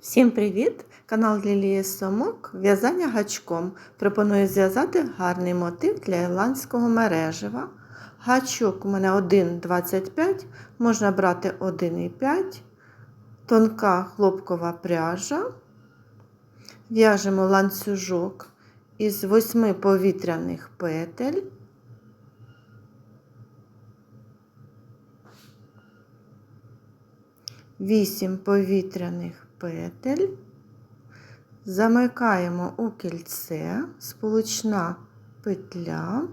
Всім привіт! Канал Лілії Сомок. В'язання гачком. Пропоную зв'язати гарний мотив для ірландського мережева. Гачок у мене 1,25, можна брати 1,5, тонка хлопкова пряжа. В'яжемо ланцюжок із 8 повітряних петель. Вісім повітряних петель, замикаємо у кільце, сполучна петля,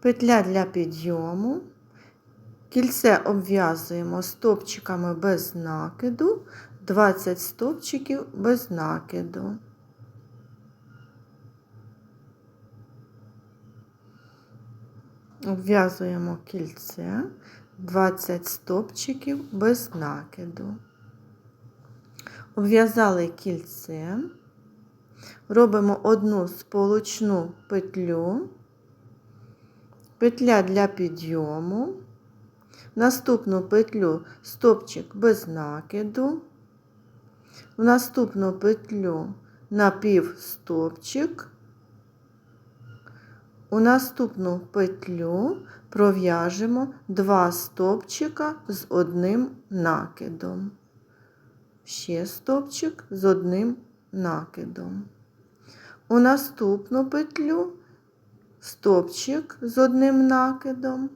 петля для підйому, кільце обв'язуємо стопчиками без накиду, 20 стопчиків без накиду. Обв'язуємо кільце. 20 стопчиків без накиду. Обв'язали кільце, робимо одну сполучну петлю, петля для підйому, наступну петлю стопчик без накиду, в наступну петлю напівстопчик, у наступну петлю пров'яжемо два стопчика з одним накидом. Ще стопчик з одним накидом. У наступну петлю стопчик з одним накидом.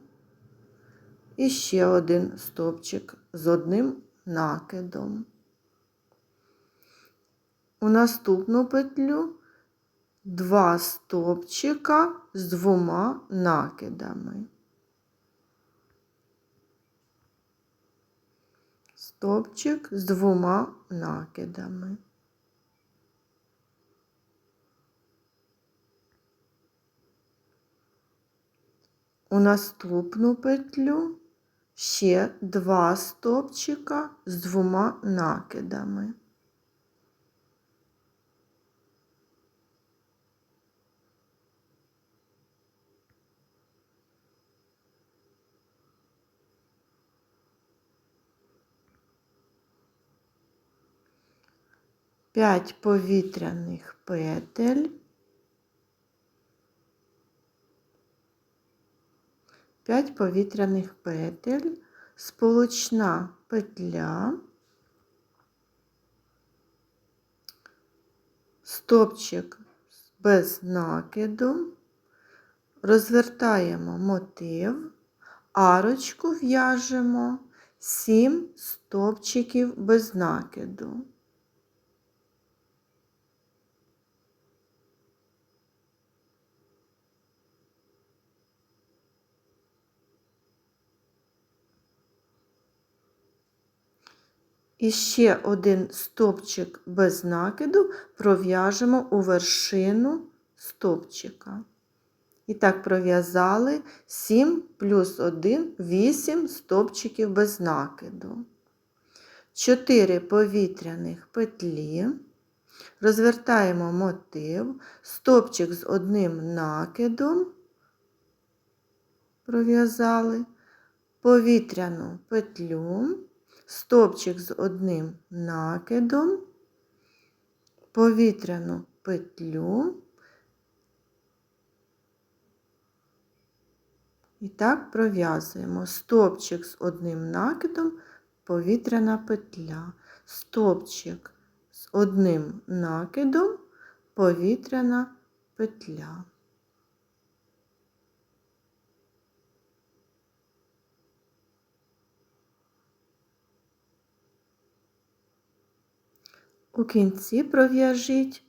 І ще один стопчик з одним накидом. У наступну петлю два стопчика з двома накидами. Стопчик з двома накидами. У наступну петлю ще два стопчика з двома накидами. П'ять повітряних петель. П'ять повітряних петель, сполучна петля, стопчик без накиду, розвертаємо мотив, арочку в'яжемо. 7 стопчиків без накиду. І ще один стопчик без накиду пров'яжемо у вершину стопчика. І так пров'язали 7 плюс 1 8 стопчиків без накиду. 4 повітряних петлі. Розвертаємо мотив, стопчик з одним накидом, пров'язали повітряну петлю стопчик з одним накидом, повітряну петлю. І так пров'язуємо стопчик з одним накидом, повітряна петля, стопчик з одним накидом, повітряна петля. У кінці пров'яжіть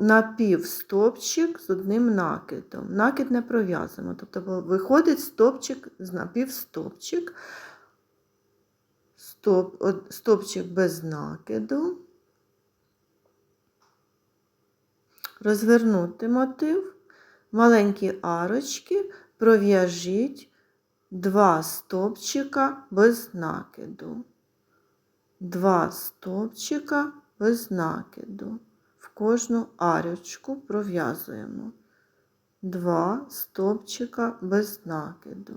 напівстопчик з одним накидом. Накид не пров'язуємо, тобто виходить стопчик з напівстопчик, стоп, стопчик без накиду, розвернути мотив, маленькі арочки. Пров'яжіть два стопчика без накиду два стовпчика без накиду. В кожну арочку пров'язуємо два стовпчика без накиду.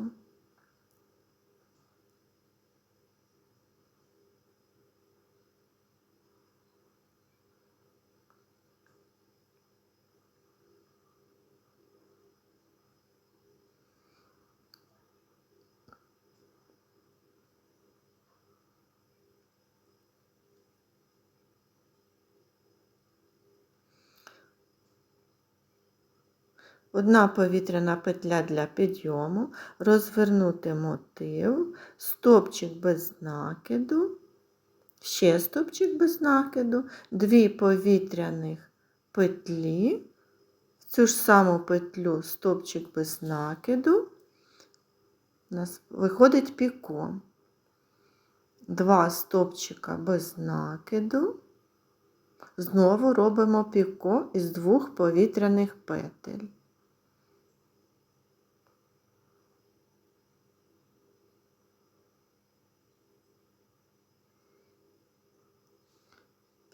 Одна повітряна петля для підйому, розвернути мотив, стопчик без накиду, ще стопчик без накиду, дві повітряних петлі, в цю ж саму петлю стопчик без накиду, у нас виходить піко. Два стопчика без накиду. Знову робимо піко із двох повітряних петель.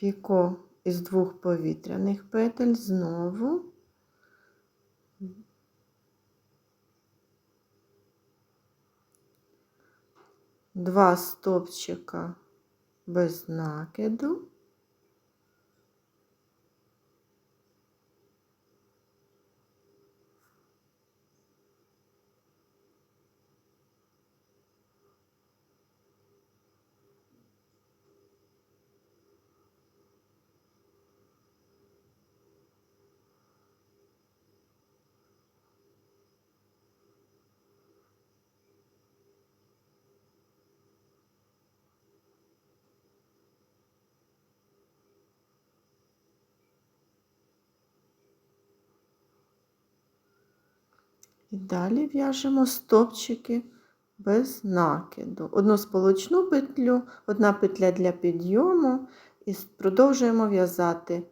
Піко із двох повітряних петель знову. Два стопчика без накиду. І далі в'яжемо стопчики без накиду. Одну сполучну петлю, одна петля для підйому і продовжуємо в'язати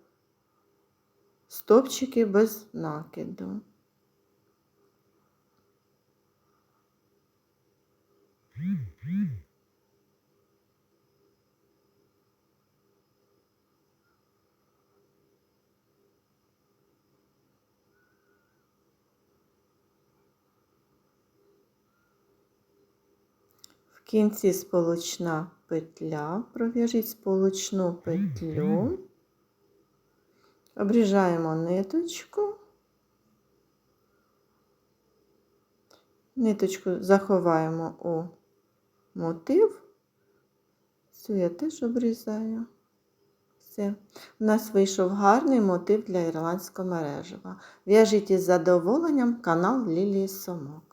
стопчики без накиду. В кінці сполучна петля, пров'яжіть сполучну петлю, обріжаємо ниточку, ниточку заховаємо у мотив, цю я теж обрізаю. Все. У нас вийшов гарний мотив для ірландського мережева. В'яжіть із задоволенням канал Лілії Сомок.